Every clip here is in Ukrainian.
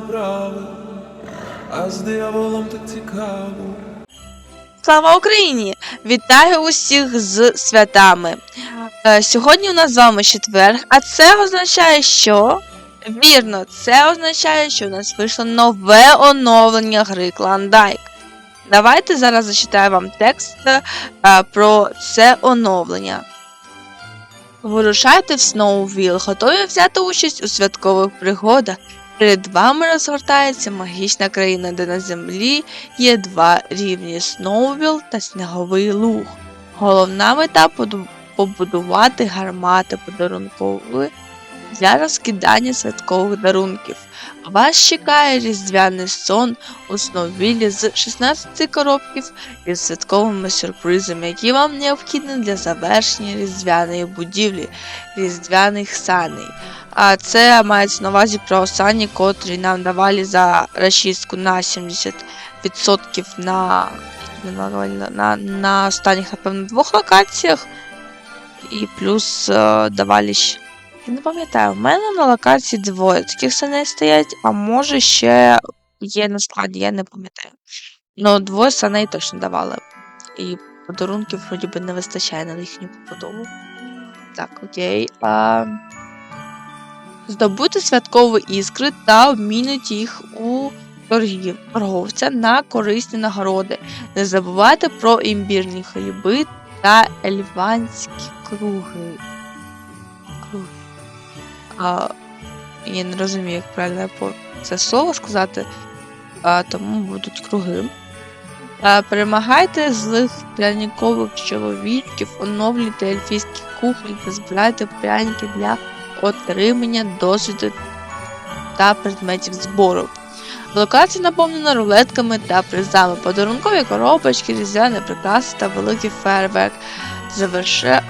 направо, а з дияволом так цікаво. Слава Україні! Вітаю усіх з святами. Е, Сьогодні у нас з вами четверг, а це означає, що. Вірно, це означає, що у нас вийшло нове оновлення гри Клондайк. Давайте зараз зачитаю вам текст е, про це оновлення. Вирушайте в Сноувіл, готові взяти участь у святкових пригодах. Перед вами розгортається магічна країна, де на землі є два рівні Сноувіл та Сніговий Луг. Головна мета побудувати гармати подарункові для розкидання святкових дарунків. Вас чекає різдвяний сон у Сноувілі з 16 коробків із святковими сюрпризами, які вам необхідні для завершення різдвяної будівлі, різдвяних саней. А це мається на увазі про сані, котрі нам давали за розчистку на 70% на, на, на, на останніх, напевно, двох локаціях. І плюс е, давали ще. Я не пам'ятаю, в мене на локації двоє таких саней стоять, а може ще є на складі, я не пам'ятаю. Ну, двоє саней точно давали. І подарунків вроді би не вистачає на їхню побудову. Так, окей. А... Здобути святкові іскри та обмінюйте їх у торгів, торговця на корисні нагороди. Не забувайте про імбірні хліби та ельванські круги. Круги. А, я не розумію, як правильно це слово сказати, а, тому будуть круги. А, перемагайте злих пряникових чоловіків, оновлюйте ельфійські кухлі та збирайте пряники для отримання досвіду та предметів збору. Локація наповнена рулетками та призами, подарункові коробочки, різдвяні прикраси та великий фейерверк. Заверша...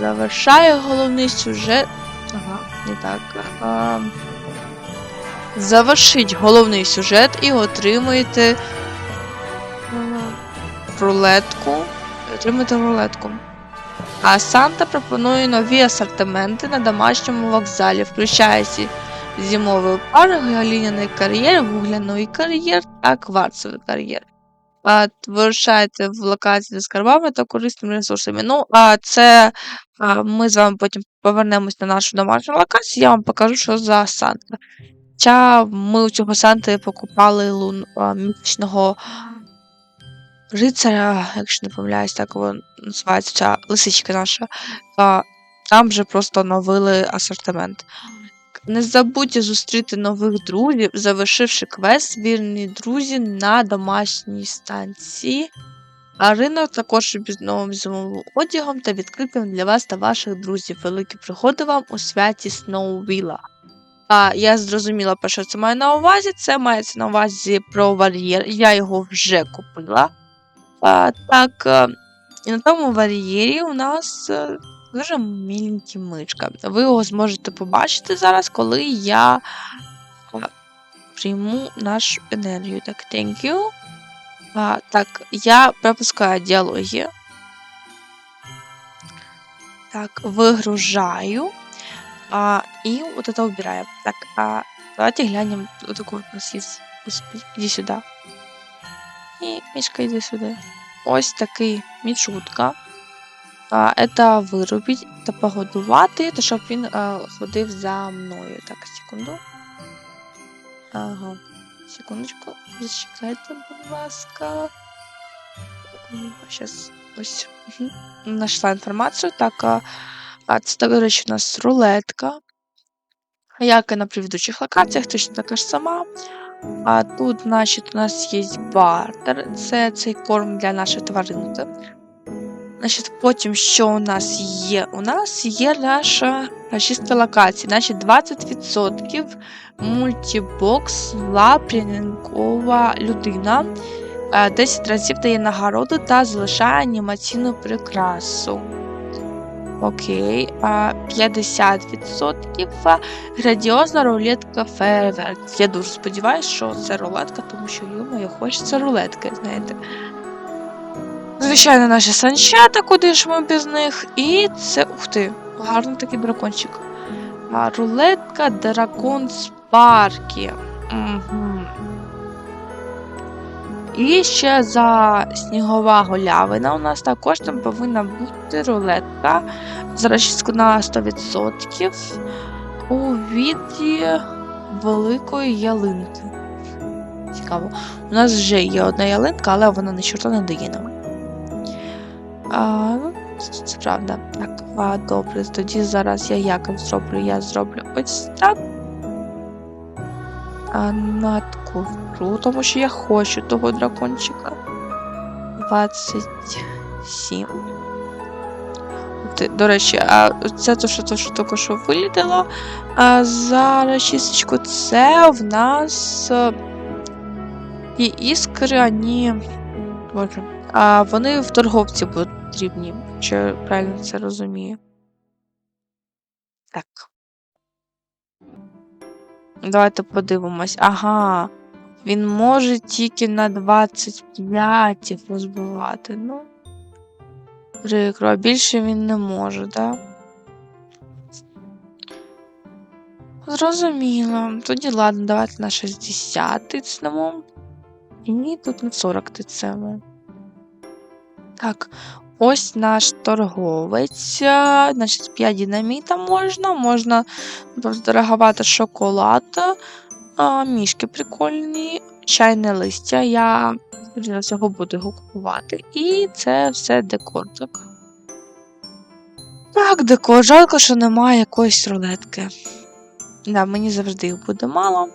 Завершає головний сюжет. Ага, не так. А... Завершіть головний сюжет і отримуєте рулетку. Отримуєте рулетку. А Санта пропонує нові асортименти на домашньому вокзалі, включаючи зимовий парк, галіняний кар'єр, вугляний кар'єр та кварцевий кар'єр. Вирушайте в локації з скарбами та корисними ресурсами. Ну, а це а, ми з вами потім повернемось на нашу домашню локацію, я вам покажу, що за Санта. Хоча ми у цього Санти покупали лун місячного рицаря, якщо не помиляюсь, так його називається ця лисичка наша. А, там вже просто оновили асортимент. Не забудьте зустріти нових друзів, завершивши квест вірні друзі на домашній станції. А ринок також із новим зимовим одягом та відкритим для вас та ваших друзів. Великі пригоди вам у святі Сноувіла. А я зрозуміла, про що це маю на увазі. Це мається на увазі про вар'єр. Я його вже купила. А, так, і на тому вар'єрі у нас е, дуже міленька мишка. Ви його зможете побачити зараз, коли я прийму нашу енергію. Так, thank you. А, так, я пропускаю діалоги. Так, вигружаю. А, и вот это убираем. Так, а давайте глянем. Вот такой вот у нас есть. Иди сюда. І мішка йди сюди. Ось такий мічутка. А, это вирубіть та погодувати, та щоб він а, ходив за мною. Так, секунду. Ага. Секундочку. Зачекайте, будь ласка. Сейчас ось. Угу. Інформацію. Так, а, а це, до речі, у нас рулетка. Як і на предыдущих локаціях, точно така ж сама. А тут, значить, у нас є бартер. Це цей корм для нашої тваринки. Значить, потім, що у нас є? У нас є наша чиста локація. Значить, 20% мультібокс зла людина. Е, 10 разів дає нагороду та залишає анімаційну прикрасу. Окей, а 50% градіозна рулетка фейерверк. Я дуже сподіваюся, що це рулетка, тому що йому хочеться рулетки, знаєте. Звичайно, наші санчата, куди ж ми без них. І це. Ух ти, гарний такий дракончик. Рулетка дракон Спаркі. Угу. І ще за снігова голявина у нас також там повинна бути рулетка з розчіску на 100% у віді великої ялинки. Цікаво. У нас вже є одна ялинка, але вона ні чорта не дає нам. А, ну, це, правда. Так, а, добре, тоді зараз я як зроблю? Я зроблю ось так. А, надкручу, тому що я хочу того дракончика. 27. До речі, а це то, що то, що тільки що вилітало. А зараз чисточку, це в нас е, і іскри, ані. Боже. А вони в торговці потрібні, чи правильно це розумію. Так. Давайте подивимось. Ага. Він може тільки на 25 розбивати. Ну. Прикро, а більше він не може, так? Зрозуміло. Тоді ладно, давайте на 60 тицнемо. І тут на 40 тицнемо. Так, ось наш торговець. Значить, 5 динаміта можна, можна дороговато шоколад, а, мішки прикольні, чайне листя. Я скоріше всього буду його купувати. І це все декор. Так, так декор. Жалко, що немає якоїсь рулетки. Да, мені завжди їх буде мало.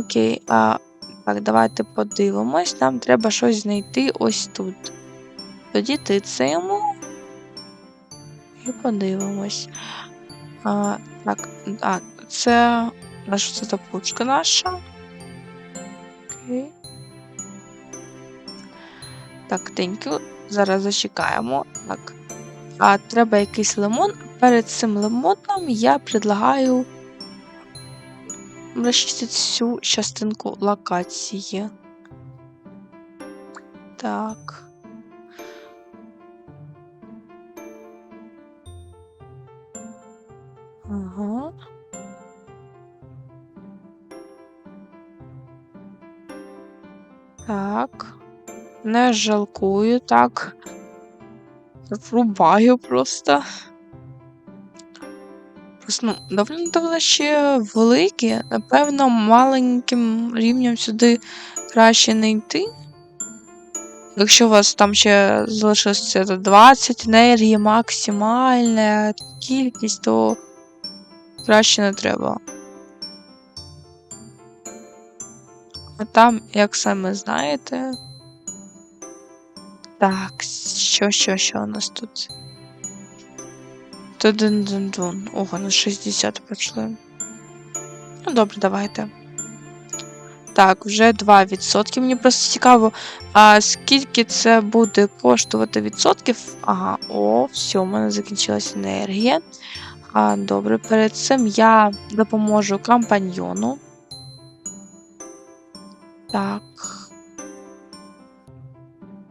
Окей, а, так, давайте подивимось. Нам треба щось знайти ось тут. Тоді тицаємо. І подивимось. А, так, а, це наша це тапучка наша. Окей. Так, теньку. Зараз зачекаємо. Так. А треба якийсь лимон. Перед цим лимоном я предлагаю розчистити всю частинку локації. Так. Так. Не жалкую, так. Врубаю просто. Просто, ну, доволі доволі ще великі. Напевно, маленьким рівнем сюди краще не йти. Якщо у вас там ще залишилося 20 енергії максимальна кількість, то краще не треба. А там, як саме знаєте. Так, що, що, що у нас тут? Тудун-дун-дун. Ого, на 60 пройшли. Ну, добре, давайте. Так, вже 2%. Мені просто цікаво, а скільки це буде коштувати відсотків? Ага, о, все, у мене закінчилась енергія. А, добре, перед цим я допоможу компаньйону. Так.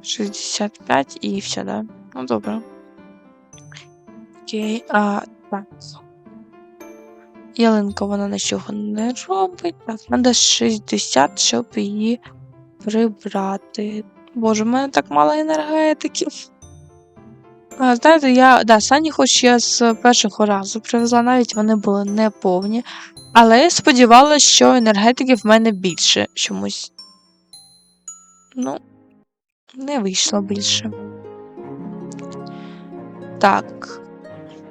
65 і все, да? Ну, добре. Окей, а, так. Ялинка вона нічого не робить. Так, треба 60, щоб її прибрати. Боже, в мене так мало енергетиків. А, знаєте, я. Да, Сані хоч я з першого разу привезла, навіть вони були не повні. Але я сподівалася, що енергетиків в мене більше чомусь. Ну, не вийшло більше. Так.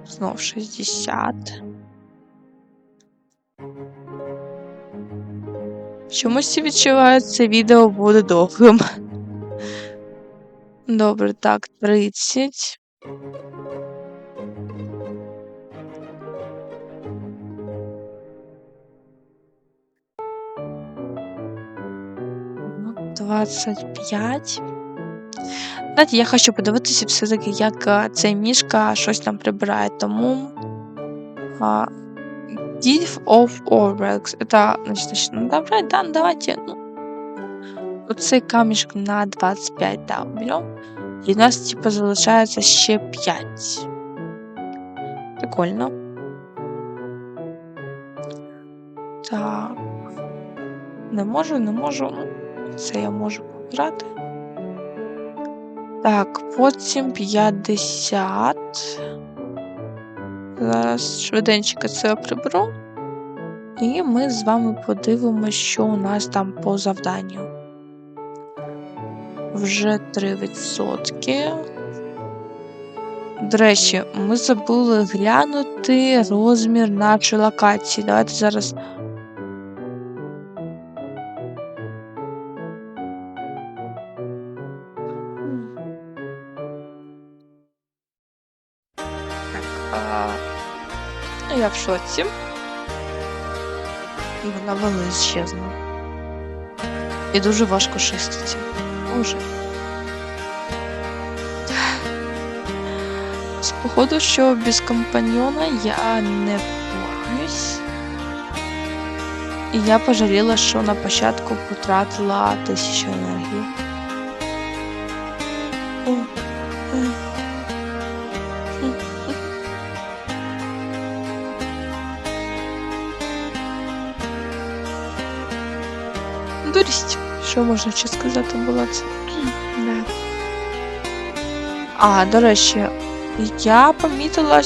Знов 60. Чомусь відчуваю, це відео буде довгим. Добре, так, 30. 25. Знаєте, я хочу подивитися все-таки, як а, цей мішка щось там прибирає. Тому. А, Div of Orex. Это, значит, ну давай, да, давайте, ну. Оцей камішок на 25, да, берем. І у нас, типу, залишається ще 5. Прикольно. Так. Не можу, не можу. Ну, Це я можу побрати. Так, потім 50. Зараз швиденько це приберу. І ми з вами подивимося, що у нас там по завданню. Вже 3%. До речі, ми забули глянути розмір нашої локації. Давайте зараз. Шоці. Вона величезна. І дуже важко. Боже. З походу, що без компаньйона я не впораюсь. І я пожаліла, що на початку потратила тисячу енергії. Що можна ще сказати було це? Да. А, до речі, я помітила,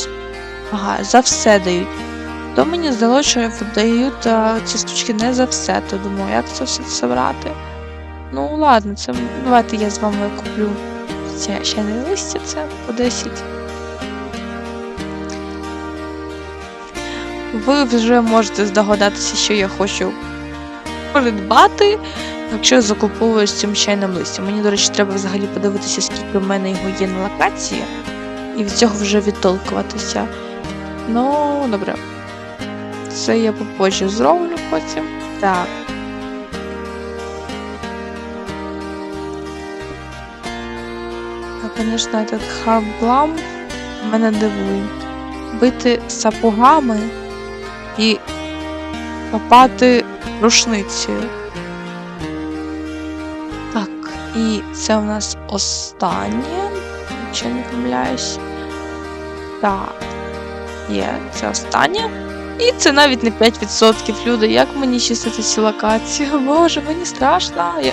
ага, за все дають. То мені здалося, що дають а, ці штучки не за все, то думаю, як це все собрати. Ну ладно, це давайте я з вами куплю це ще не листя, це по 10. Ви вже можете здогадатися, що я хочу придбати, якщо я закуповую з цим чайним листям. Мені, до речі, треба взагалі подивитися, скільки в мене його є на локації, і від цього вже відтолкуватися. Ну, добре. Це я попозже зроблю потім. Так. А, звісно, этот хаблам мене дивує. Бити сапогами і копати рушницею. І це у нас останнє. Якщо не помиляюсь. Так. Є, це останнє. І це навіть не 5% люди. Як мені чистити цю локацію? Боже, мені страшно. Я...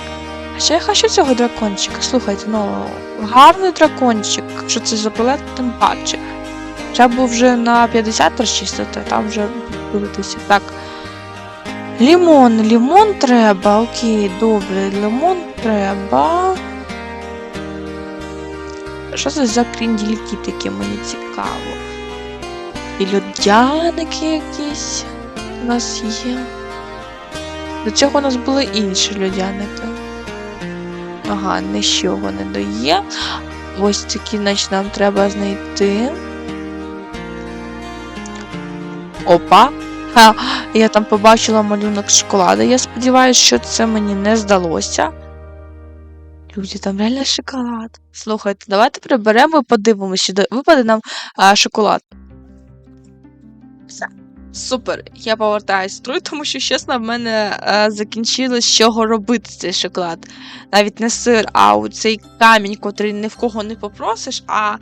А ще я хочу цього дракончика. Слухайте, ну гарний дракончик. Що це за прилет, тим паче. Треба вже на 50 розчистити, там вже дивитися. Так. Лімон, лімон треба. Окей, добре, лімон треба. Що це за кріндільки такі, мені цікаво. І льодяники якісь у нас є. До цього у нас були інші льодяники. Ага, нічого не дає. Ось такі, значить, нам треба знайти. Опа. Ха, я там побачила малюнок шоколаду. Я сподіваюся, що це мені не здалося. Люди, там реально шоколад. Слухайте, давайте приберемо і подивимося, чи випаде нам а, шоколад. Все. Супер. Я повертаюсь в строй, тому що, чесно, в мене е, закінчилось чого робити цей шоколад. Навіть не сир, а цей камінь, котрий ні в кого не попросиш, а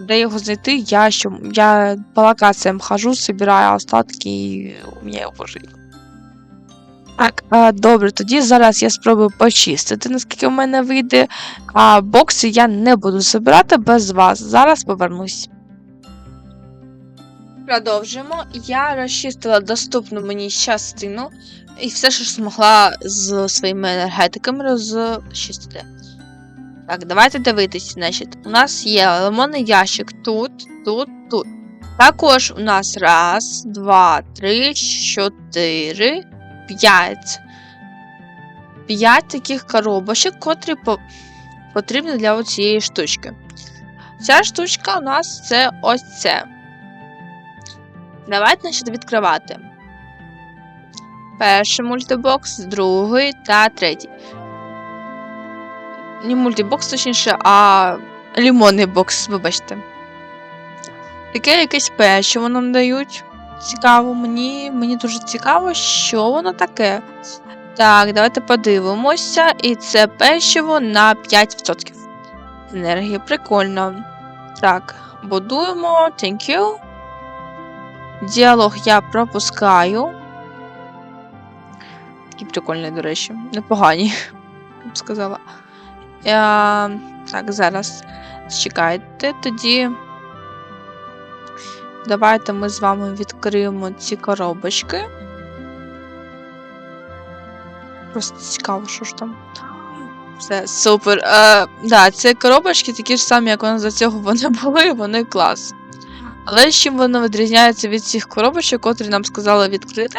де його знайти, я що я по локаціям хожу, збираю остатки і у мене його жив. Так, а, добре, тоді зараз я спробую почистити, наскільки в мене вийде. А бокси я не буду збирати без вас. Зараз повернусь. Продовжуємо. Я розчистила доступну мені частину і все, що змогла з своїми енергетиками розчистити. Так, давайте дивитися. Значить, у нас є лимонний ящик тут, тут, тут. Також у нас раз, два, три, чотири, п'ять. П'ять таких коробочок, котрі по... потрібні для цієї штучки. Ця штучка у нас це ось це. Давайте значить, відкривати. Перший мультибокс, другий та третій. Не мультибокс, точніше, а лімонний бокс, вибачте. Таке якесь печиво нам дають. Цікаво, мені, мені дуже цікаво, що воно таке. Так, давайте подивимося. І це печиво на 5%. Енергії, прикольно. Так, будуємо. Thank you. Діалог я пропускаю. такі прикольні, до речі. Непогані, я б сказала. Я... Так, зараз чекайте. Тоді. Давайте ми з вами відкриємо ці коробочки. Просто цікаво, що ж там. Все, супер. Е, да, це коробочки такі ж самі, як вони за цього вони були, вони клас. Але з чим воно відрізняється від цих коробочок, котрі нам сказали відкрити?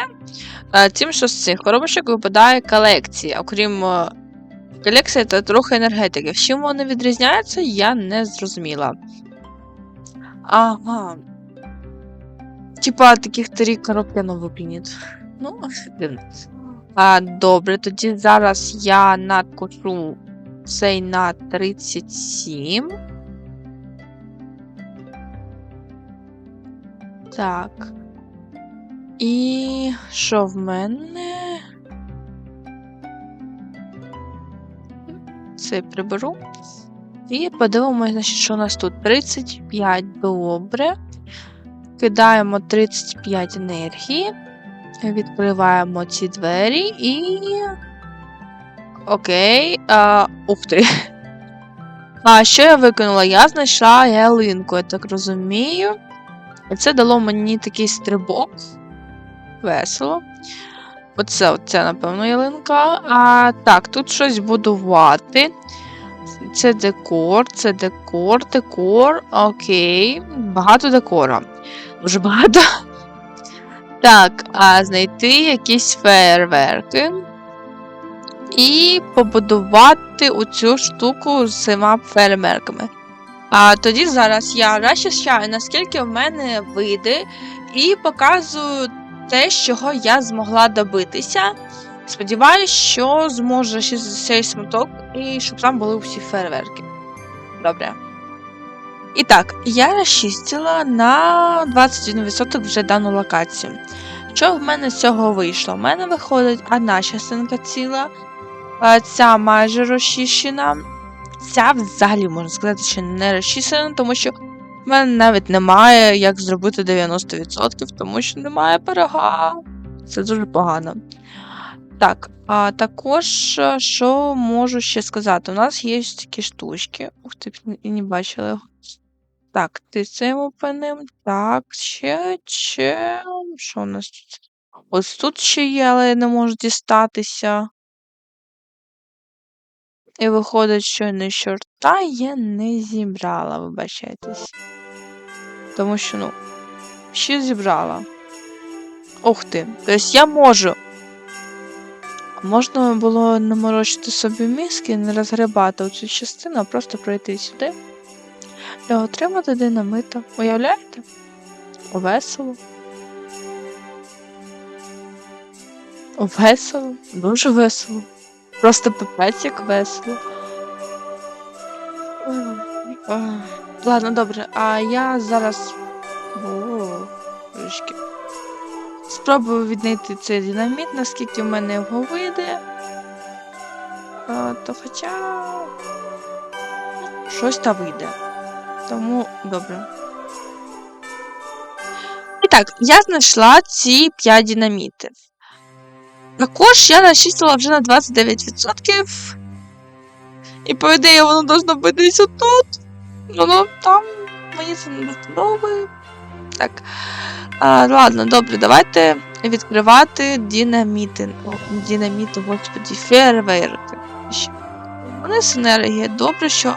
Е, тим, що з цих коробочок випадає колекція. Окрім е, колекції, це трохи енергетики. З чим вони відрізняються, я не зрозуміла. Ага. Типа таких три коробки на випініть. Ну. А, добре, тоді зараз я накошу цей на 37. Так. І що в мене? Це приберу. І подивимося, що у нас тут 35 добре. Кидаємо 35 енергії. Відкриваємо ці двері і. Окей. А, Ух ти. А що я виконала? Я знайшла ялинку, я так розумію. Це дало мені такий стрибок. Весело. Оце, оце, напевно, ялинка. А так, тут щось будувати. Це декор, це декор, декор. Окей. Багато декора. Дуже багато. Так, а знайти якісь фейерверки. І побудувати оцю штуку з цими фейерверками. А тоді зараз я розчищаю, наскільки в мене вийде, і показую те, чого я змогла добитися. Сподіваюсь, що зможу ще цей смуток, і щоб там були всі фейерверки. Добре. І так, я розчистила на 21% вже дану локацію. Що в мене з цього вийшло? В мене виходить одна частинка ціла, ця майже розчищена. Ця взагалі, можна сказати, що не розчислена, тому що в мене навіть немає як зробити 90%, тому що немає пирога. Це дуже погано. Так, а також, е, що можу ще сказати? У нас є такі штучки. Ух ти, і не бачила його. Так, ти цим опиним. Так, ще, ще. Що у нас тут? Ось тут ще є, але я не можу дістатися. І виходить, що не чорта я не зібрала, вибачайтесь. Тому що, ну, ще зібрала. Ух ти. Тобто я можу. Можна було не морочити собі мізки, не розгребати оцю частину, а просто пройти сюди і отримати динамита. Уявляєте? Весело. Весело, дуже весело. Просто пипець як весело. Ладно, добре, а я зараз. О, трішки. Спробую віднайти цей динаміт, наскільки в мене його вийде. А, то хоча. Щось та вийде. Тому добре. І так, я знайшла ці 5 динамітів. Також я начислила вже на 29%. І по ідеї воно должно бути десь тут. Воно там мені це не подобає. Так. А, ладно, добре, давайте відкривати динаміти. О, динаміти, господі, фейерверки. Вони з. Добре, що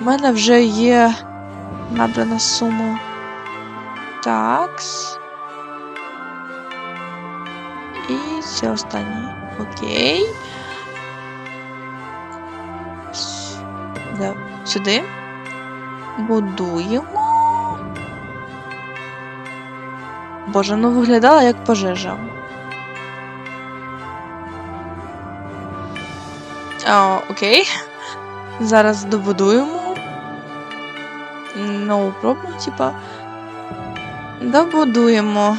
в мене вже є набрана сума. Такс. І це останнє. Окей. Сюди. Будуємо. Боже, ну виглядала як пожежа. А, окей. Зараз добудуємо. No problem, типа. Добудуємо.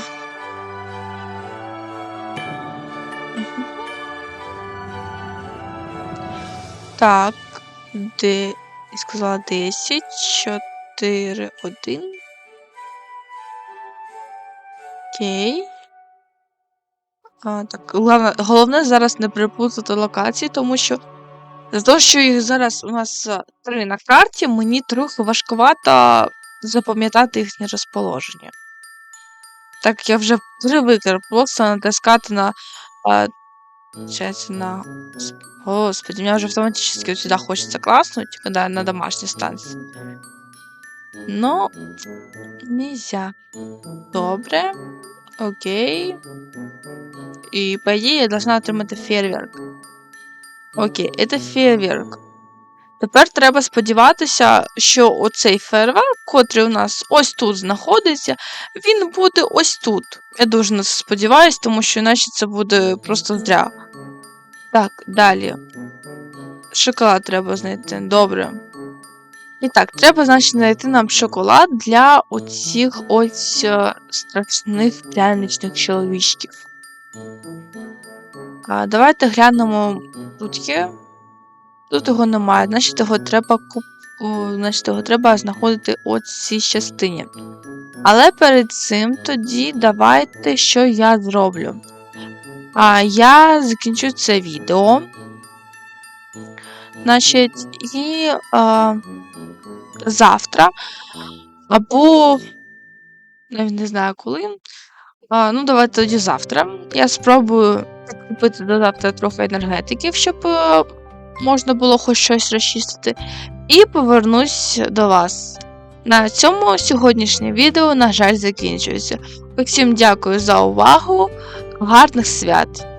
Так, де. Сказала 10, 4, 1. Окей. А, так, головне, головне зараз не переплутати локації, тому що за того, що їх зараз у нас три на карті, мені трохи важкувато запам'ятати їхнє розположення. Так я вже привик просто натискати на. А, получается, на. Господи, меня уже автоматически вот сюда хочется класснуть, когда на домашней станции. Но нельзя. Добре. Окей. І по ідеї я должна отримати фейерверк. Окей, це фейерверк. Тепер треба сподіватися, що оцей фейерверк, котрий у нас ось тут знаходиться, він буде ось тут. Я дуже на це сподіваюся, тому що іначе це буде просто зря. Так, далі. Шоколад треба знайти. Добре. І так, треба, значить, знайти нам шоколад для оцих ось е, страшних пряничних чоловічків. А, давайте глянемо тут є. Тут його немає, значить його треба куп... значить, його треба знаходити у цій частині. Але перед цим тоді давайте, що я зроблю. А, я закінчу це відео. Значить, і а, завтра. Або навіть не знаю коли. А, ну, давайте тоді завтра. Я спробую купити до завтра трохи енергетиків, щоб е, можна було хоч щось розчистити. І повернусь до вас. На цьому сьогоднішнє відео, на жаль, закінчується. Всім дякую за увагу. Гарних свят!